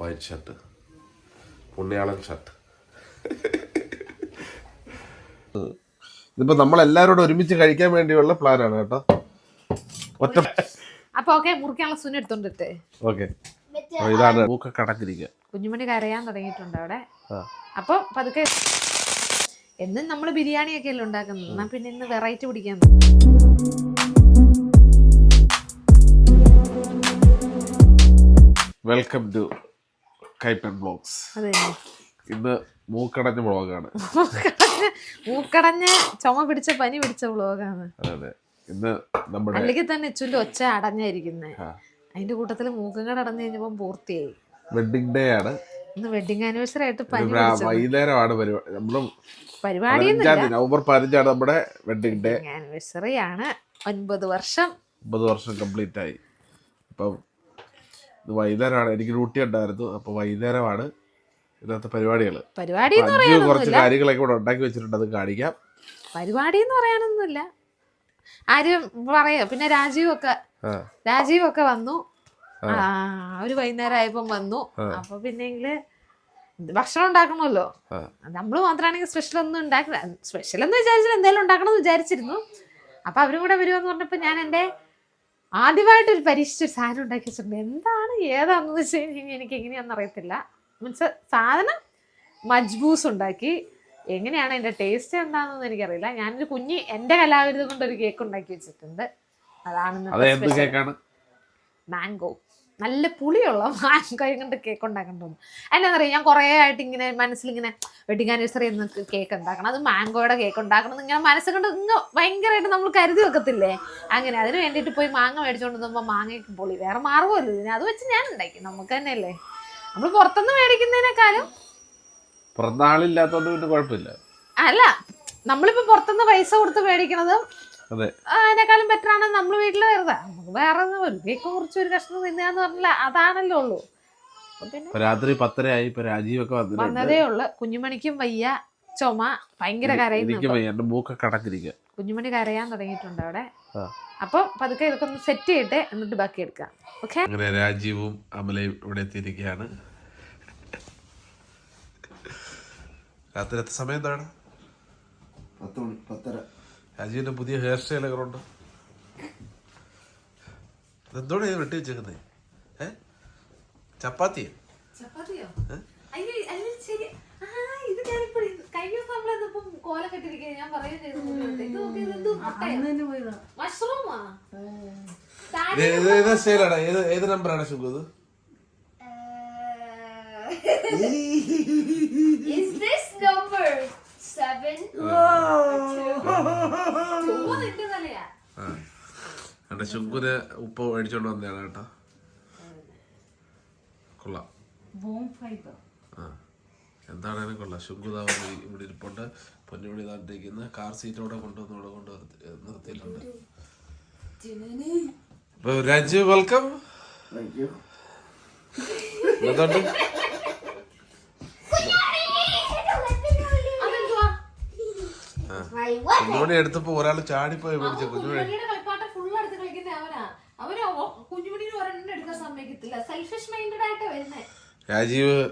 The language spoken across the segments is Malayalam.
വൈറ്റ് ഷർട്ട് പുണ്യാളൻ ഷർട്ട് ഇതിപ്പോ നമ്മളെല്ലാരോടും ഒരുമിച്ച് കഴിക്കാൻ വേണ്ടിയുള്ള പ്ലാനാണ് കേട്ടോ. ഒറ്റ അപ്പൊ ഓക്കെ മുറിക്കാനുള്ള സുന എടുത്തോണ്ടിട്ടേ ഓക്കെ ഇതാണ് മൂക്ക കടക്കിരിക്കുക കുഞ്ഞുമണി കരയാൻ തുടങ്ങിയിട്ടുണ്ട് അവിടെ. അപ്പൊ പതുക്കെ എന്നും നമ്മൾ ബിരിയാണി ഒക്കെ അല്ലേ ഉണ്ടാക്കുന്നത്? എന്നാ പിന്നെ ഇന്ന് വെറൈറ്റി പിടിക്കാൻ വെൽക്കം ടു കൈപ്പൻ ബ്ലോഗ്സ് ഇന്ന് മൂക്കടഞ്ഞ ബ്ലോഗാണ് മൂക്കടഞ്ഞ ചുമ പിടിച്ച പനി പിടിച്ച ബ്ലോഗാണ് അതെ ഇന്ന് നമ്മുടെ അല്ലെങ്കിൽ തന്നെ എച്ചുവിന്റെ ഒച്ച അടഞ്ഞായിരിക്കുന്നേ അതിന്റെ കൂട്ടത്തിൽ മൂക്കും കട അടഞ്ഞു കഴിഞ്ഞപ്പോ പൂർത്തിയായി. വെഡിങ് ഡേ ആണ്. ഇന്ന് വെഡിങ് ആനിവേഴ്സറി ആയിട്ട് വൈകുന്നേരമാണ് പരിപാടി നമ്മൾ പരിപാടി നവംബർ പതിനഞ്ചാണ് നമ്മുടെ വെഡിങ് ഡേ ആനിവേഴ്സറി ആണ്. ഒൻപത് വർഷം. ഒമ്പത് വർഷം കംപ്ലീറ്റ് ആയി. അപ്പം ഇത് വൈകുന്നേരമാണ്. എനിക്ക് ഡ്യൂട്ടി ഉണ്ടായിരുന്നു. അപ്പോൾ വൈകുന്നേരമാണ് ഇന്നത്തെ പരിപാടികൾ പരിപാടി കുറച്ച് കാര്യങ്ങളൊക്കെ ഇവിടെ ഉണ്ടാക്കി വെച്ചിട്ടുണ്ട്. അത് കാണിക്കാം. പരിപാടി എന്ന് പറയാനൊന്നുമില്ല. ആരും പറയാ പിന്നെ രാജീവ് ഒക്കെ രാജീവ് ഒക്കെ വന്നു. ആ. ഒരു വൈകുന്നേരം ആയപ്പം വന്നു. അപ്പൊ പിന്നെങ്കിൽ ഭക്ഷണം ഉണ്ടാക്കണമല്ലോ? നമ്മൾ നമ്മൾ മാത്രമാണെങ്കിൽ സ്പെഷ്യൽ ഒന്നും ഉണ്ടാക്കില്ല സ്പെഷ്യൽ എന്ന് വിചാരിച്ചാൽ എന്തെങ്കിലും ഉണ്ടാക്കണം എന്ന് വിചാരിച്ചിരുന്നു. അപ്പൊ അവരും കൂടെ വരുമെന്ന് പറഞ്ഞപ്പോ ഞാൻ എന്റെ ആദ്യമായിട്ട് ഒരു പരീക്ഷിച്ചൊരു സാധനം ഉണ്ടാക്കി വെച്ചിട്ടുണ്ട് എന്താണ് ഏതാണെന്ന് വെച്ച് കഴിഞ്ഞാൽ എനിക്ക് എങ്ങനെയാണെന്ന് അറിയത്തില്ല. മീൻസ് സാധനം മജ്ബൂസ് ഉണ്ടാക്കി. എങ്ങനെയാണ് അതിന്റെ ടേസ്റ്റ് എന്താണെന്ന് എനിക്കറിയില്ല. ഞാനൊരു കുഞ്ഞി എന്റെ കലാവിരുദ്ധം കൊണ്ട് ഒരു കേക്ക് ഉണ്ടാക്കി വെച്ചിട്ടുണ്ട്. അതാണ് മാംഗോ നല്ല പുളിയുള്ള മാങ്ങ കൊണ്ട് കേക്ക് ഉണ്ടാക്കാൻ തോന്നും. അതിനെന്നറിയാം ഞാൻ കുറേ ആയിട്ട് ഇങ്ങനെ മനസ്സിലിങ്ങനെ വെഡിങ് ആനിവേഴ്സറി എന്ന് കേക്ക് ഉണ്ടാക്കണം. അത് മാങ്കോയുടെ കേക്ക് ഉണ്ടാക്കണം ഇങ്ങനെ മനസ്സ് കൊണ്ട് ഇങ്ങ് ഭയങ്കരമായിട്ട് നമ്മൾ കരുതി വെക്കത്തില്ലേ? അങ്ങനെ. അതിന് വേണ്ടിയിട്ട് പോയി മാങ്ങ മേടിച്ചുകൊണ്ട് വന്നപ്പോൾ മാങ്ങയ്ക്ക് പൊളി. വേറെ മാർഗമല്ലോ ഇതിന് അത് വെച്ച് ഞാൻ ഉണ്ടാക്കി. നമുക്ക് തന്നെയല്ലേ? നമ്മൾ പുറത്തുനിന്ന് മേടിക്കുന്നതിനേക്കാളും പിന്നെ കുഴപ്പമില്ല. അല്ല നമ്മളിപ്പോൾ പുറത്തുനിന്ന് പൈസ കൊടുത്ത് മേടിക്കണതും അതെ അതിനേക്കാളും ബെറ്റർ ആണ് നമ്മൾ വീട്ടിൽ വരുന്നത് നമുക്ക് വേറെ ഒന്നും കുറച്ച് ഒരു കഷ്ണം തിന്നാന്ന് പറഞ്ഞില്ല. അതാണല്ലോ ഉള്ളൂ. പിന്നെ രാത്രി പത്തരയായി. ഇപ്പൊ രാജീവൊക്കെ വന്നതേ ഉള്ളു. കുഞ്ഞുമണിക്കും വയ്യ. ചുമ ഭയങ്കര കരയുന്നു മൂക്കൊക്കെ അടഞ്ഞിരിക്കുക കുഞ്ഞുമണി കരയാൻ തുടങ്ങിയിട്ടുണ്ട് അവിടെ. അപ്പൊ പതുക്കെ ഇതൊക്കെ ഒന്ന് സെറ്റ് ചെയ്തിട്ട് എന്നിട്ട് ബാക്കി എടുക്കാം. ഓക്കെ അങ്ങനെ രാജീവും അമലയും ഇവിടെ എത്തിയിരിക്കുകയാണ്. രാത്രി എത്ര സമയം എന്താണ്? പത്ത് മണി പത്തര. രാജീവിന്റെ പുതിയ ഹെയർ സ്റ്റൈലൊക്കെ ഉണ്ട്? എന്തോടെ ഇത് വെട്ടി വെച്ചേക്കുന്നത് ഏ? ചപ്പാത്തിയോ? ഏത് സ്റ്റൈലാണ് ഏത് ഏത് നമ്പറാണ് ശുഭ ഇത്? Is this number എന്റെ ശുങ്കുന് ഉപ്പ് മേടിച്ചോണ്ട് വന്നതാണ് കേട്ടോ. കൊള്ളാം. എന്താണേലും കൊള്ളാം. ശുക്കുത ഇവിടെ ഇരിപ്പുണ്ട്. പൊന്നുവിളി താണ്ടിരിക്കുന്ന കാർ സീറ്റോടെ കൊണ്ടുവന്ന് ഇവിടെ കൊണ്ട് നിർത്തി- നിർത്തിയിട്ടുണ്ട്. രാജീവ് രാജു വെൽക്കം എന്തുണ്ട്? കുഞ്ഞുമണി എടുത്തപ്പോ ഒരാൾ ചാടിപ്പോയി മേടിച്ച കുഞ്ഞുമണി. കളിപ്പാട്ടം ഫുൾ എടുത്ത് കളിക്കുന്ന അവനാ. അവർ കുഞ്ഞുമണിന് ഒരെണ്ണം എടുക്കാൻ സമ്മതിക്കത്തില്ല. സെൽഫിഷ് മൈൻഡഡ് ആയിട്ട് വരുന്നേ. രാജീവ്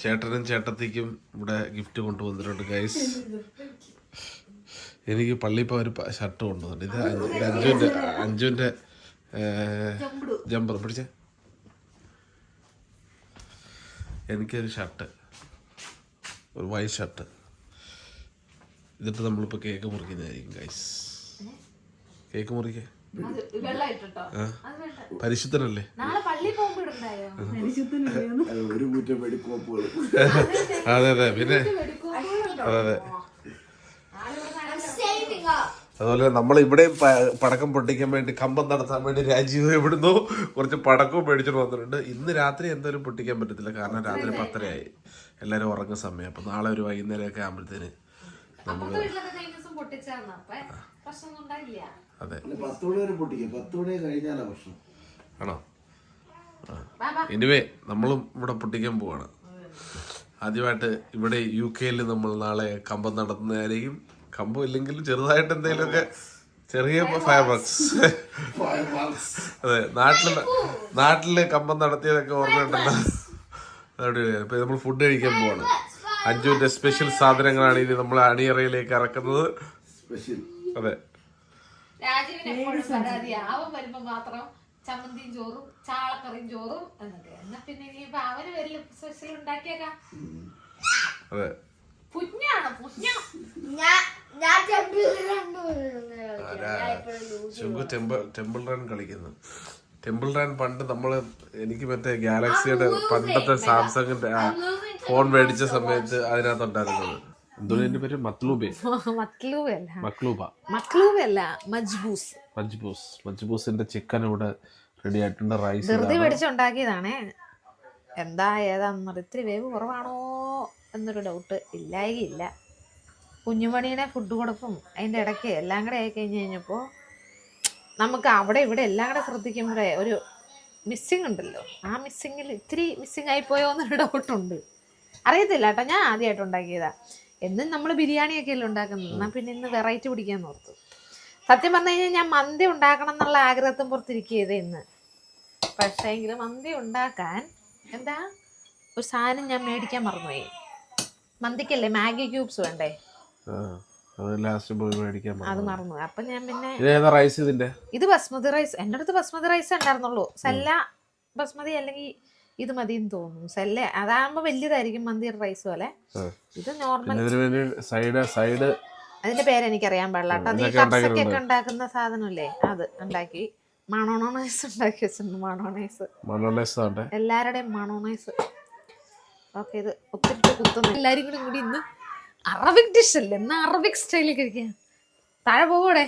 ചേട്ടനും ചേട്ടത്തിക്കും ഇവിടെ ഗിഫ്റ്റ് കൊണ്ടുവന്നിട്ടുണ്ട് ഗൈസ് എനിക്ക് പള്ളിപ്പ പോയി ഒരു ഷർട്ട് കൊണ്ടുവന്നിട്ടുണ്ട്. ഇത് അഞ്ചു- ഇത് അഞ്ജുവിന്റെ അഞ്ജുവിന്റെ ജമ്പർ പിടിച്ചേ. എനിക്കൊരു ഷർട്ട് ഒരു വൈറ്റ് ഷർട്ട് ഇതിട്ട് നമ്മളിപ്പോൾ കേക്ക് മുറിക്കുന്നതായിരിക്കും ഗൈസ് കേക്ക് മുറിക്കേ. പരിശുദ്ധനല്ലേ? നാളെ പള്ളി പോകുമ്പോ ഇടണ്ടായോ അത് ഒരു കൂറ്റം വെടി അതെ അതെ പിന്നെ അതെ അതെ. അതുപോലെ നമ്മൾ ഇവിടെ പടക്കം പൊട്ടിക്കാൻ വേണ്ടി കമ്പം നടത്താൻ വേണ്ടി രാജീവ് എവിടുന്നോ കുറച്ച് പടക്കവും മേടിച്ചിട്ട് വന്നിട്ടുണ്ട്. ഇന്ന് രാത്രി എന്തായാലും പൊട്ടിക്കാൻ പറ്റത്തില്ല. കാരണം രാത്രി പത്തരയായി. എല്ലാവരും ഉറങ്ങുന്ന സമയം. അപ്പൊ നാളെ ഒരു വൈകുന്നേരമൊക്കെ ആകുമ്പോഴത്തേന് അതെ. ആണോ? എനിവേ നമ്മളും ഇവിടെ പൊട്ടിക്കാൻ പോവാണ്. ആദ്യമായിട്ട് ഇവിടെ യു കെയിൽ നമ്മൾ നാളെ കമ്പം നടത്തുന്നതായിരിക്കും കമ്പം ഇല്ലെങ്കിലും ചെറുതായിട്ട് എന്തെങ്കിലുമൊക്കെ ചെറിയ ഫയർ വർക്സ് Fireworks. അതെ നാട്ടിൽ നാട്ടിൽ കമ്പം നടത്തിയതൊക്കെ ഓർമ്മയുണ്ടല്ലോ. അതോടെ ഇപ്പൊ നമ്മൾ ഫുഡ് കഴിക്കാൻ പോവാണ്. അഞ്ചുവിന്റെ സ്പെഷ്യൽ സാധനങ്ങളാണ് ഇനി നമ്മൾ അണിയറയിലേക്ക് ഇറക്കുന്നത്. സ്പെഷ്യൽ അതെ. രാജീവിന് വരുമ്പോ മാത്രം ചമ്മന്തിയും ചോറും ചാളക്കറിയും ചോറും എന്നൊക്കെ. എന്നാ പിന്നെ ഇനിയിപ്പോ അവന് വരില്ല. സ്പെഷ്യൽ ഉണ്ടാക്കിയേക്കാം. അതെ. പുഞ്ഞാണ് പുഞ്ഞ. ടെമ്പിൾ ശുങ്കു ടെമ്പിൾ ടെമ്പിൾ റൺ കളിക്കുന്നു. ടെമ്പിൾ റൺ പണ്ട് നമ്മൾ എനിക്ക് മറ്റേ ഗാലക്സിയുടെ പണ്ടത്തെ സാംസങ്ങിന്റെ ഫോൺ മേടിച്ച സമയത്ത് അതിനകത്തുണ്ടായിരുന്നത്. എന്തോ എന്റെ പേര്? മത്ലൂബെ മക്ലൂബ. മജ്ബൂസ്. മജ്ബൂസ്. മജ്ബൂസിന്റെ ചിക്കൻ ഇവിടെ റെഡി ആയിട്ടുണ്ട് റൈസ് ധൃതി പിടിച്ചുണ്ടാക്കിയതാണേ എന്താ ഏതാണെന്നറിയ ഇത്തിരി വേവ് കുറവാണോ എന്നൊരു ഡൗട്ട് ഇല്ലായില്ല കുഞ്ഞുമണീനെ ഫുഡ് കൊടുക്കും അതിന്റെ ഇടയ്ക്ക് എല്ലാം കൂടെ ആയി കഴിഞ്ഞ് കഴിഞ്ഞപ്പോൾ നമുക്ക് അവിടെ ഇവിടെ എല്ലാം കൂടെ ശ്രദ്ധിക്കുമ്പോഴേ ഒരു മിസ്സിങ് ഉണ്ടല്ലോ. ആ മിസ്സിങ്ങിൽ ഇത്തിരി മിസ്സിങ് ആയിപ്പോയോ എന്നൊരു ഡൗട്ടുണ്ട് അറിയത്തില്ല കേട്ടോ ഞാൻ ആദ്യമായിട്ട് ഉണ്ടാക്കിയതാ. എന്നും നമ്മൾ ബിരിയാണിയൊക്കെ അല്ലേ ഉണ്ടാക്കുന്നത്. എന്നാൽ പിന്നെ ഇന്ന് വെറൈറ്റി പിടിക്കാൻ ഓർത്തു. സത്യം പറഞ്ഞു കഴിഞ്ഞാൽ ഞാൻ മന്തി ഉണ്ടാക്കണം എന്നുള്ള ആഗ്രഹത്തും പുറത്തിരിക്കുകയത് ഇന്ന്. പക്ഷേ എങ്കിലും മന്തി ഉണ്ടാക്കാൻ എന്താ? ഒരു സാധനം ഞാൻ മേടിക്കാൻ മറന്നുപോയി. മന്തിക്കല്ലേ മാഗി ക്യൂബ്സ് വേണ്ടേ? അത് ലാസ്റ്റ് പോയി മേടിക്കാൻ അത്. മറന്നു അപ്പൊ ഞാൻ പിന്നെ ഇത് റൈസ് ഇതിന്റെ? ഇത് ബസ്മതി റൈസ് എന്റെ അടുത്ത് ബസ്മതി റൈസ് ഉണ്ടായിരുന്നുള്ളൂ. സെല്ല ബസ്മതി അല്ലെങ്കിൽ ഇത് മതി എന്ന് തോന്നുന്നു സെല്ല അതാകുമ്പോ വലിയതായിരിക്കും മന്തി റൈസ് പോലെ. ഇത് നോർമൽ സൈഡ് സൈഡ് അതിന്റെ പേര് എനിക്ക് അറിയാൻ പാടില്ല കേട്ടോ. അത് ഈ ഇതൊക്കെ ഉണ്ടാക്കുന്ന സാധനമല്ലേ? അത് ഉണ്ടാക്കി. മണോണോണൈസ് ഉണ്ടാക്കി വെച്ചിട്ടുണ്ട് മണോണൈസ് മണോണൈസ് എല്ലാവരുടെയും മണോണൈസ് ഓക്കെ ഇത് ഒത്തിരി കുത്തുന്നു. എല്ലാരും കൂടി കൂടി ഇന്ന് അറബിക് ഡിഷ് അല്ലേ? ഇന്ന് അറബിക് സ്റ്റൈലിൽ കഴിക്കാം താഴെ പോകൂടെ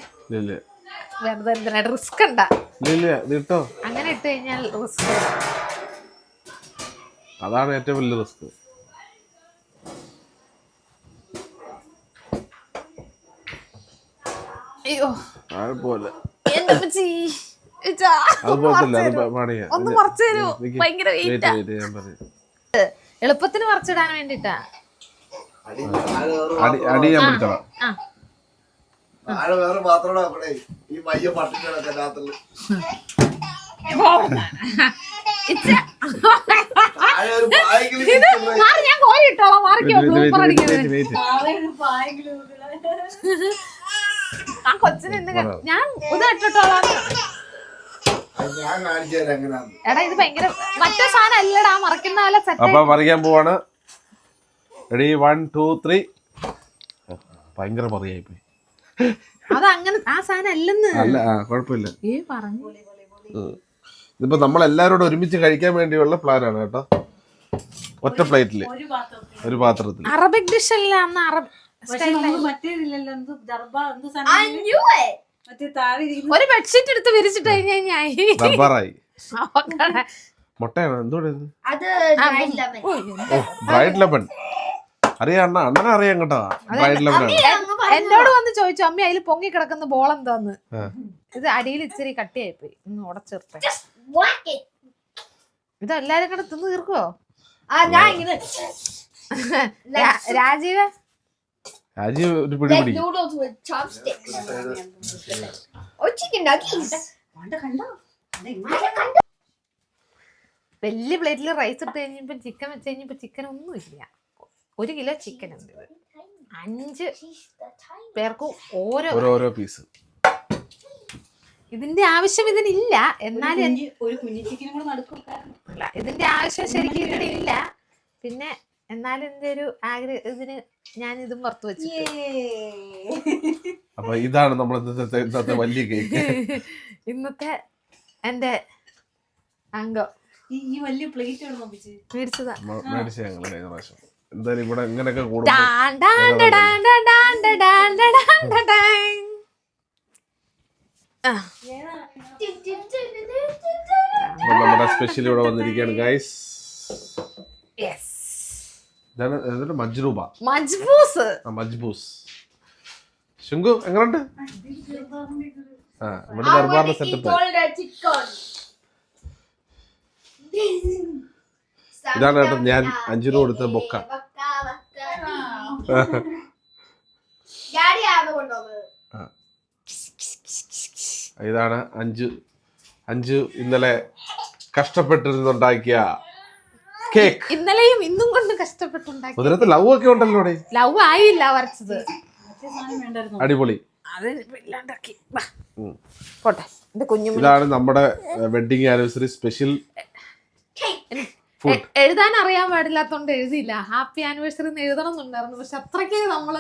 വെറുതെ എന്തിനായിട്ട് റിസ്ക് ഉണ്ടാ? അങ്ങനെ ഇട്ട് കഴിഞ്ഞാൽ റിസ്ക് അതാണ് ഏറ്റവും വലിയ റിസ്ക്. അയ്യോ. പോലെ എന്റെ അമ്മച്ചി. ഇച്ചാ, അത് ഒന്ന് പോകത്തില്ല മറിച്ച് അത് തരുമോ? പണിയാ ഒന്ന് മറിച്ച് തരുമോ? നിക്ക്. ഭയങ്കര Wait, വെയിറ്റാ wait, ഞാൻ പറയാം. എളുപ്പത്തിന് മറിച്ചിടാൻ വേണ്ടിട്ടാ. അടി താഴെ വേറെ ഞാൻ പിടിച്ചോളാം. പാത്രം ഈ മയ്യ രാത്രി ഞാൻ കോരി ഇട്ടോളാം മാറിക്കോ ബ്ലൂപ്പർ അടിക്കുന്നത് ആ കൊച്ചിന് എന്ത് ക- ഞാൻ ഇത് ഇട്ടിട്ടോളാം. എടാ ഇത് ഭയങ്കര മറ്റേ സാധനം അല്ലടാ മറക്കുന്ന പോലെ അപ്പൊ പോവാണ്. റെഡി വൺ ടു ത്രീ ഭയങ്കര മറിയായി പോയി അത് അങ്ങനെ ആ സാധനം അല്ലെന്ന്. അല്ല കുഴപ്പമില്ല. ഏ പറഞ്ഞു. ഉം. ഇതിപ്പോ നമ്മൾ എല്ലാവരോടും ഒരുമിച്ച് കഴിക്കാൻ വേണ്ടിയുള്ള പ്ലാനാണ് കേട്ടോ. ഒറ്റ പ്ലേറ്റിൽ ഒരു പാത്രത്തിൽ. അറബിക് ഡിഷ് അല്ല അന്ന് അറബ് ഒരു ബെഡ്ഷീറ്റ് എടുത്ത് വിരിച്ചിട്ട് കഴിഞ്ഞ് കഴിഞ്ഞായി. മുട്ടയാണ്? ഓ ബ്രൈഡ് ലെമൺ അറിയാം അണ്ണ അണ്ണനെ അറിയാം കേട്ടോ. Bride lemon. എന്നോട് വന്ന് ചോദിച്ചു അമ്മ അതിൽ പൊങ്ങി കിടക്കുന്ന ബോൾ എന്താന്ന്? ഇത് അടിയിൽ ഇച്ചിരി കട്ടിയായി പോയി ഒന്ന് ഉടച്ചേർത്തെ. Just whack it. ഇത് എല്ലാരും കൂടെ തിന്ന് തീർക്കുവോ? ആ ഞാൻ ഇങ്ങനെ രാജീവ്? രാജി ഒരു പിടി like പിടിക്കും noodles with chopsticks. Or chicken nuggets. കണ്ടോ കണ്ടോ വലിയ പ്ലേറ്റിൽ റൈസ് ഇട്ട് കഴിഞ്ഞപ്പോ ചിക്കൻ വെച്ച് കഴിഞ്ഞപ്പോ ചിക്കൻ ഒന്നും ഇല്ല. ഒരു കിലോ ചിക്കൻ ഉണ്ട് ഇത്. അഞ്ച് പേർക്ക് ഓരോ ഓരോരോ പീസ് ഇതിന്റെ ആവശ്യം ഇതിനില്ല. എന്നാലും ഒരു കുഞ്ഞിച്ചിക്കനും കൂടെ ഇതിന്റെ ആവശ്യം ശരിക്കും ഇതിനില്ല. പിന്നെ എന്നാലും എന്റെ ഒരു ആഗ്രഹം ഇതിന് ഞാൻ ഇതും പുറത്തു വെച്ചു അപ്പൊ ഇതാണ് നമ്മൾ ഇന്നത്തെ ഇന്നത്തെ വലിയ കേക്ക് ഇന്നത്തെ എന്റെ അംഗം. ഈ വലിയ പ്ലേറ്റ് മേടിച്ചതാ. മേടിച്ച ഞങ്ങൾ കഴിഞ്ഞ പ്രാവശ്യം. എന്തായാലും ഇവിടെ ഇങ്ങനെയൊക്കെ കൂടുമ്പോ ഡാൻ ഡാൻ ഡാ ഡാൻ ഡാ ഡാൻ ഡാ ഡാൻ ഡാ ഡാൻ ഡാ ഡാൻ. ആ, അപ്പൊ നമ്മുടെ സ്പെഷ്യൽ ഇവിടെ വന്നിരിക്കുകയാണ് ഗൈസ്. ഇതാണ് മജ്രൂബ മജ്ബൂസ്. മജ്ബൂസ്. ശുങ്കു എങ്ങനെയുണ്ട് ആ ഇവിടെ ദർബാറിന്റെ സെറ്റപ്പ് ഇതാണ് കേട്ടോ ഞാൻ അഞ്ചു രൂപ കൊടുത്ത ബൊക്ക. ഡാഡി ആണ് കൊണ്ടുവന്നത്? ഇതാണ് അഞ്ച് അഞ്ച് ഇന്നലെ കഷ്ടപ്പെട്ടിരുന്നുണ്ടാക്കിയ കേക്ക്. ഇന്നലെയും ഇന്നും കൊണ്ട് കഷ്ടപ്പെട്ടുണ്ടാക്കി ലവ് ഒക്കെ ഉണ്ടല്ലോ ലവ് ആയില്ല വരച്ചത്. മറ്റേ സാധനം വേണ്ടായിരുന്നു. അടിപൊളി. അത് ഇല്ലാണ്ടാക്കി. വാ. പോട്ടെ. എന്റെ കുഞ്ഞു ഇതാണ് നമ്മുടെ വെഡിങ് ആനിവേഴ്സറി സ്പെഷ്യൽ എഴുതാൻ അറിയാൻ പാടില്ലാത്തോണ്ട് എഴുതിയില്ല. ഹാപ്പി ആനിവേഴ്സറി എന്ന് എഴുതണം എന്നുണ്ടായിരുന്നു. പക്ഷെ അത്രയ്ക്ക് നമ്മൾ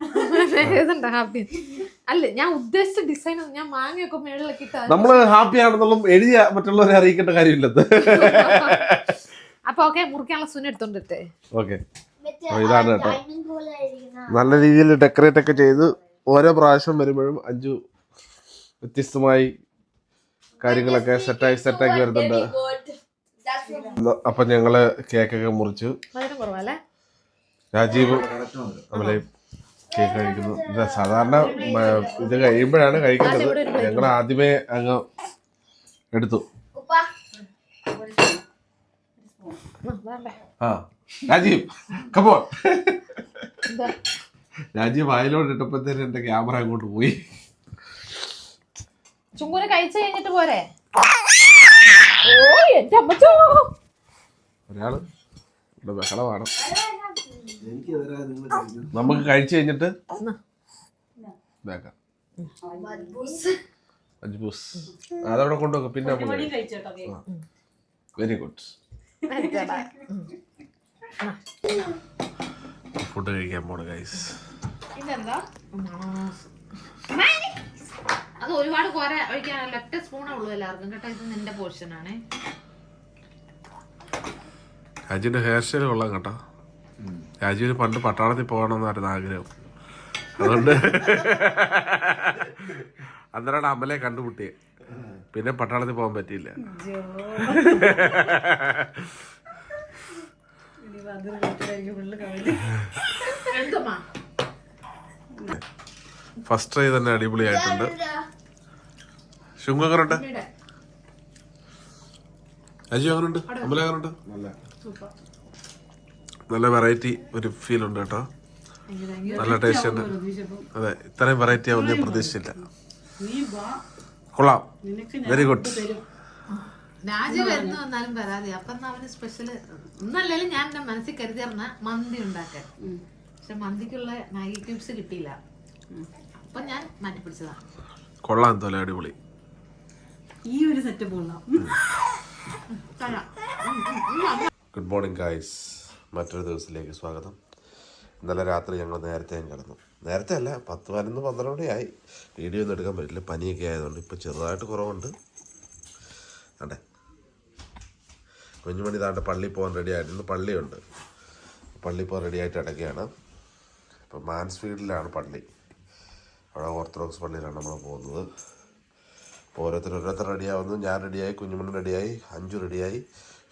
എഴുതണ്ട ഹാപ്പി? അല്ല ഞാൻ ഉദ്ദേശിച്ച ഡിസൈൻ ഞാൻ മാങ്ങയൊക്കെ മേളിലൊക്കെ നമ്മൾ ഹാപ്പി ആണെന്നുള്ള എഴുതിയ മറ്റുള്ളവരെ അറിയിക്കേണ്ട കാര്യമില്ലത് അപ്പൊ ഓക്കെ മുറിക്കാനുള്ള സുന എടുത്തോണ്ടിട്ടേ ഓക്കെ ഇതാണ് കേട്ടോ. നല്ല രീതിയിൽ ഡെക്കറേറ്റ് ഒക്കെ ചെയ്ത് ഓരോ പ്രാവശ്യം വരുമ്പോഴും അഞ്ചു വ്യത്യസ്തമായി കാര്യങ്ങളൊക്കെ സെറ്റായി സെറ്റാക്കി വരുന്നുണ്ട്. അപ്പൊ ഞങ്ങൾ കേക്കൊക്കെ മുറിച്ചു രാജീവ് നമ്മളെ കേക്ക് കഴിക്കുന്നു. ഇത് സാധാരണ ഇത് കഴിയുമ്പോഴാണ് കഴിക്കുന്നത് ഞങ്ങൾ ആദ്യമേ അങ്ങ് എടുത്തു. ആ രാജീവ് കപ്പോ രാജീവ് വായിലോട്ട് ഇട്ടപ്പോഴത്തേനും എന്റെ ക്യാമറ അങ്ങോട്ട് പോയി. ചുങ്കൂര കഴിച്ചു കഴിഞ്ഞിട്ട് പോരെ? ഒരാൾ ഇവിടെ ബഹളമാണ് എനിക്ക് എതിരാ നിങ്ങൾ കഴിക്കുന്നു നമുക്ക് കഴിച്ചു കഴിഞ്ഞിട്ട്. ഇതാക്കാം. അതവിടെ കൊണ്ടുവെക്കാം. പിന്നെ നമ്മൾ വെരി ഗുഡ്. ഫുഡ് കഴിക്കാൻ പോണ ഗൈസ് ഇതെന്താ അത് ഒരുപാട് കോര ഒഴിക്കാനല്ല ഒറ്റ സ്പൂണേ ഉള്ളൂ എല്ലാവർക്കും കേട്ടോ. ഇത് നിന്റെ പോർഷൻ ആണ്. അജിന്റെ ഹെയർ സ്റ്റൈൽ കൊള്ളാം കേട്ടോ. രാജുവിന് പണ്ട് പട്ടാളത്തിൽ പോകണമെന്നായിരുന്നു ആഗ്രഹം. അതുകൊണ്ട് അന്നേരമാണ് അമലെ കണ്ടുമുട്ടിയെ. പിന്നെ പട്ടാളത്തിൽ പോകാൻ പറ്റിയില്ല. ഫസ്റ്റ് ട്രൈ തന്നെ അടിപൊളിയായിട്ടുണ്ട്. ശുങ്ക എങ്ങനെയുണ്ട് ഇവിടെ. രാജു എങ്ങനെയുണ്ട് അമല എങ്ങനെയുണ്ട് നല്ല വെറൈറ്റി ഒരു ഫീൽ ഉണ്ട് കേട്ടോ. നല്ല ടേസ്റ്റ് ഉണ്ട്. അതെ ഇത്രയും വെറൈറ്റി ആവുന്ന ഞാൻ പ്രതീക്ഷിച്ചില്ല. കൊള്ളാം. വെരി ഗുഡ് തരും. രാജു വരുന്നു വന്നാലും പരാതി. അപ്പൊ എന്നാ അവന് സ്പെഷ്യൽ ഇന്നല്ലേലും ഞാൻ എന്റെ മനസ്സിൽ കരുതിയിരുന്ന മന്തി ഉണ്ടാക്കാൻ. പക്ഷെ മന്തിക്കുള്ള മാഗി ക്യൂബ്സ് കിട്ടിയില്ല. അപ്പൊ ഞാൻ മാറ്റി പിടിച്ചതാ. കൊള്ളാം തോല അടിപൊളി. ഈ ഒരു സെറ്റപ്പ് കൊള്ളാം. ഗുഡ് മോർണിംഗ് ഗായ്സ് മറ്റൊരു ദിവസത്തിലേക്ക് സ്വാഗതം. ഇന്നലെ രാത്രി ഞങ്ങൾ നേരത്തെയും കിടന്നു. നേരത്തെ അല്ല പത്ത് പതിനൊന്ന് പന്ത്രണ്ട് മണിയായി. വീഡിയോ ഒന്നും എടുക്കാൻ പറ്റില്ല. പനിയൊക്കെ ആയതുകൊണ്ട് ഇപ്പോൾ ചെറുതായിട്ട് കുറവുണ്ട്. അതെ കുഞ്ഞുമണി താണ്ട് പള്ളി പോകാൻ റെഡി ആയിട്ടുണ്ട് പള്ളിയുണ്ട്. പള്ളി പോകാൻ റെഡി ആയിട്ട് അടക്കുകയാണ് ഇപ്പം മാൻസ്ഫീൽഡിലാണ് പള്ളി. അവിടെ ഓർത്തഡോക്സ് പള്ളിയിലാണ് നമ്മൾ പോകുന്നത്. ഓരോരുത്തർ ഓരോരുത്തർ റെഡിയാവുന്നു ഞാൻ റെഡിയായി കുഞ്ഞുമണി റെഡിയായി അഞ്ചു റെഡിയായി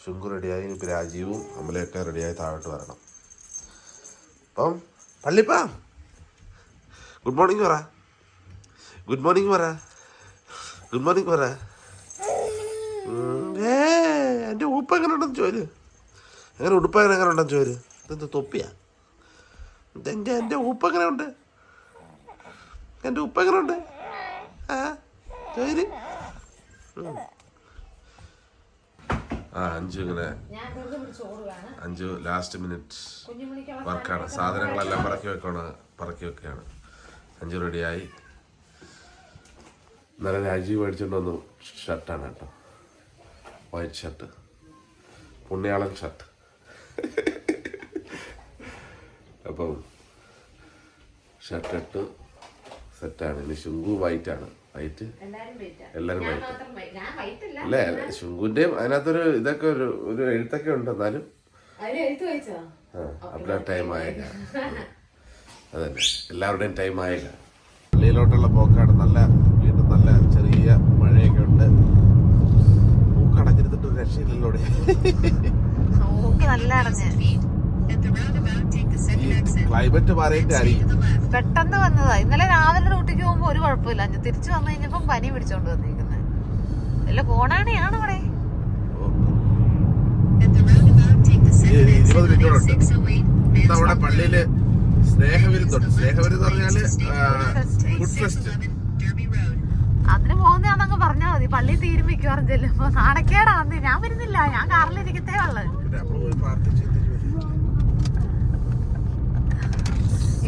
ശുങ്കു റെഡിയായി ഇപ്പോൾ രാജീവും അമലയൊക്കെ റെഡിയായി താഴോട്ട് വരണം. അപ്പം പള്ളിപ്പാ. ഗുഡ് മോർണിംഗ് പറ. ഗുഡ് മോർണിംഗ് പറ. ഗുഡ് മോർണിംഗ് പറ. എന്റെ ഉടുപ്പ് എങ്ങനെ ഉണ്ടെന്ന് ചോര്. എങ്ങനെ ഉടുപ്പ് എങ്ങനെ എങ്ങനെ ഉണ്ടെന്ന് ചോര്. ഇതെന്ത് തൊപ്പിയാ? എന്റെ എന്റെ ഉപ്പ് എങ്ങനെ ഉണ്ട്? എന്റെ ഉപ്പ് എങ്ങനെ ഉണ്ട്? ആ ചോര്. ആ അഞ്ചു ഇങ്ങനെ അഞ്ചു ലാസ്റ്റ് മിനിറ്റ് വർക്കാണ്. സാധനങ്ങളെല്ലാം പറക്കി വെക്കണം പറക്കി വെക്കുകയാണ്. അഞ്ചു റെഡിയായി ഇന്നലെ രാജീവ് മേടിച്ചിട്ട് വന്നു ഷർട്ടാണ് കേട്ടോ. വൈറ്റ് ഷർട്ട് പുണ്യാളൻ ഷർട്ട് അപ്പം ഷർട്ട് ഇട്ട് സെറ്റാണ് ഇനി ശുങ്കു വൈറ്റാണ് വൈറ്റ് എല്ലാരും വെയിറ്റ് എല്ലാവരും വൈറ്റ് മാത്രം ഞാൻ വൈറ്റ് അല്ല? ശുങ്കുവിന്റെയും അതിനകത്തൊരു ഇതൊക്കെ ഒരു ഒരു എഴുത്തൊക്കെ ഉണ്ട് എന്നാലും. അവിടെ ടൈം ആയേക്ക അതന്നെ. എല്ലാവരുടെയും ടൈം ആയേക്ക പള്ളിയിലോട്ടുള്ള പോക്കാണ് നല്ല വീണ്ടും നല്ല ചെറിയ മഴയൊക്കെ ഉണ്ട്. പൂക്കടഞ്ഞിരുന്നിട്ട് ഒരു രക്ഷയില്ലല്ലോ നല്ല അടഞ്ഞ്. ക്ലൈമറ്റ് പറയേണ്ടി പെട്ടെന്ന് വന്നതാ. ഇന്നലെ രാവിലെ ഡ്യൂട്ടിക്ക് പോകുമ്പോ ഒരു കുഴപ്പമില്ല. അഞ്ച് തിരിച്ചു വന്നു കഴിഞ്ഞപ്പം പനി പിടിച്ചോണ്ട് വന്നിരിക്കുന്നത് വല്ല കോണാണിയാണ് അവിടെ? നമ്മുടെ പള്ളിയിൽ പറഞ്ഞാൽ ഫുഡ് ഫെസ്റ്റ്. അതിന് പോകുന്നതാന്നങ്ങ് പറഞ്ഞാൽ മതി. പള്ളി തീരുമിക്കുവാറും ചെല്ലുമ്പോ നാണക്കേടാന്ന്. ഞാൻ വരുന്നില്ല. ഞാൻ കാറിലിരിക്കത്തേ ഉള്ളു നമ്മൾ പോയി പ്രാർത്ഥിച്ച്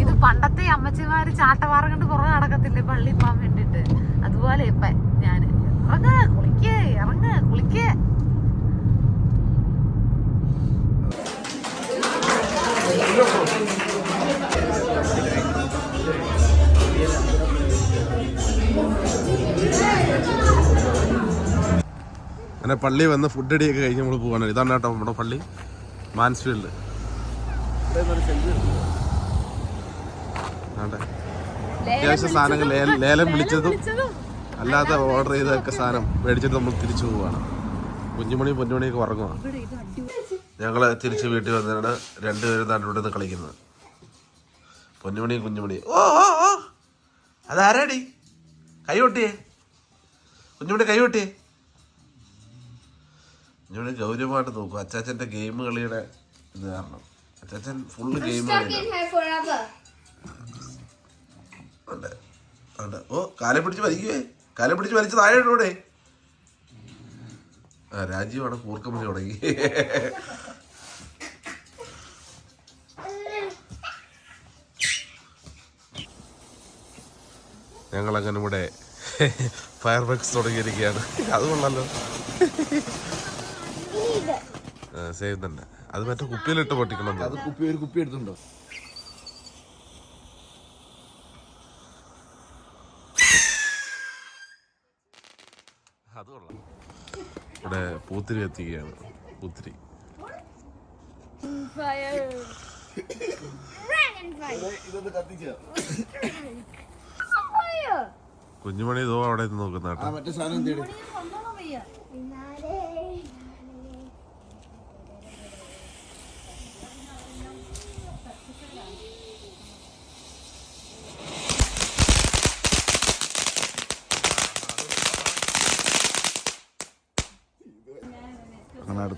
ഇത് പണ്ടത്തെ അമ്മച്ചിമാര് ചാട്ടവാറ കണ്ട് പുറകെ നടക്കത്തില്ലേ? പള്ളി പോകാൻ വേണ്ടിട്ട്. അതുപോലെ ഇപ്പ ഞാൻ. ഇറങ്ങ കുളിക്കേ ഇറങ്ങ കുളിക്കേ. അങ്ങനെ പള്ളി വന്ന് ഫുഡ് അടിയൊക്കെ കഴിഞ്ഞ് നമ്മൾ പോകാനാണ് ഇതാണ് കേട്ടോ നമ്മുടെ പള്ളി. മാൻസ്ഫീൽഡ്. അത്യാവശ്യം സാധനങ്ങൾ ലേലം വിളിച്ചതും അല്ലാതെ ഓർഡർ ചെയ്തൊക്കെ സാധനം മേടിച്ചിട്ട് നമ്മൾ തിരിച്ചു പോവാണ്. കുഞ്ഞുമണി പൊന്നുമണിയൊക്കെ ഉറങ്ങുവാണ് ഞങ്ങൾ തിരിച്ച് വീട്ടിൽ വന്നിട്ടാണ് രണ്ടുപേരും ഇവിടെ നിന്ന് കളിക്കുന്നത്. പൊന്നുമണിയും കുഞ്ഞുമണിയും ഓ ഓ ഓ. അതാരാടി? കൈ കൊട്ടിയേ കുഞ്ഞുമണി കൈ കൊട്ടിയേ കുഞ്ഞുമണി ഗൗരവമായിട്ട് നോക്കും. അച്ചാച്ചന്റെ ഗെയിം കളിയുടെ ഇത് കാരണം. അച്ചാച്ചൻ ഫുള്ള് ഗെയിം കളി കളിയാണ്. ഉണ്ട് ഉണ്ട് ഓ കാലെ പിടിച്ച് വലിക്കുവേ. കാലെ പിടിച്ച് വലിച്ച് താഴെ ആ രാജീവാണ് കൂർക്കം വലി തുടങ്ങി. ഞങ്ങൾ അങ്ങനെ ഇവിടെ ഫയർ വർക്ക്സ് തുടങ്ങിയിരിക്കുകയാണ്. അത് കൊള്ളാലോ. സേവ് തന്നെ. അത് മറ്റേ കുപ്പിയിലിട്ട് പൊട്ടിക്കണം അത് കുപ്പി ഒരു കുപ്പി എടുത്തുണ്ടോ അത് കൊള്ളാം ഇവിടെ പൂത്തിരി എത്തിക്കുകയാണ് പൂത്തിരി. കുഞ്ഞുമണി ഇതോ അവിടെ നിന്ന് നോക്കുന്ന ആ കേട്ടോ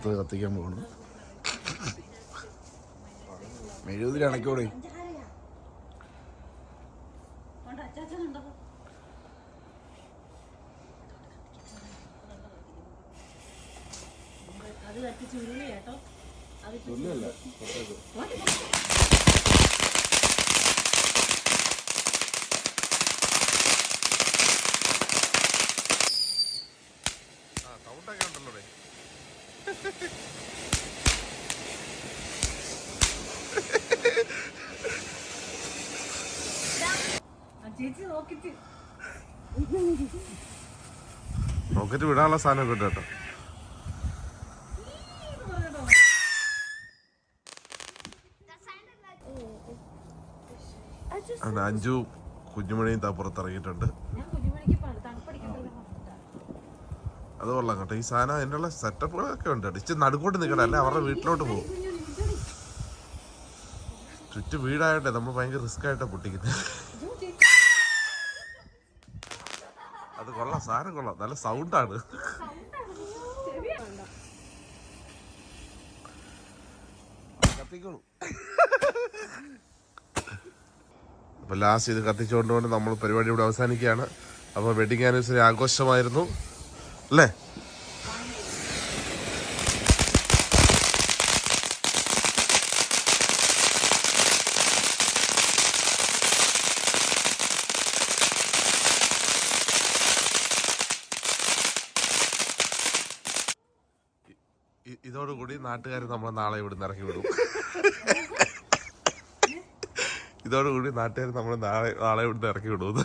മറ്റേ സാധനം എന്തേടി അങ്ങനെ അടുത്ത് കത്തിക്കാൻ പോകണം മെഴുകുതിരി അണക്കോടെ അത് കേട്ടോ ഒന്നുമല്ല റോക്കറ്റ് വിടാനുള്ള സാധനം ഉണ്ട് കേട്ടോ. അഞ്ചു കുഞ്ഞുമണിയും താ പുറത്തിറങ്ങിയിട്ടുണ്ട്. അത് കൊള്ളാം കേട്ടോ. ഈ സാധനം അതിനുള്ള സെറ്റപ്പുകളൊക്കെ ഉണ്ട് കേട്ടോ. ഇച്ചിരി നടുക്കോട്ട് നിൽക്കണം അല്ലെ? അവരുടെ വീട്ടിലോട്ട് പോകും. ചുറ്റു വീടായോട്ടെ നമ്മൾ ഭയങ്കര റിസ്ക് ആയിട്ടാണ് പൊട്ടിക്കുന്നത് അത് കൊള്ളാം സാധനം കൊള്ളാം. നല്ല സൗണ്ടാണ് കത്തിക്കോളൂ. അപ്പോൾ ലാസ്റ്റ് ഇത് കത്തിച്ചുകൊണ്ടുകൊണ്ട് നമ്മൾ പരിപാടി ഇവിടെ അവസാനിക്കുകയാണ്. അപ്പോൾ വെഡിങ് ആനിവേഴ്സറി ആഘോഷമായിരുന്നു. അല്ലേ ഇ- ഇതോടുകൂടി നാട്ടുകാർ നമ്മളെ നാളെ ഇവിടുന്ന് ഇറക്കി വിടും. ഇതോടുകൂടി നാട്ടുകാർ നമ്മളെ നാളെ നാളെ ഇവിടുന്ന് ഇറക്കി വിടും.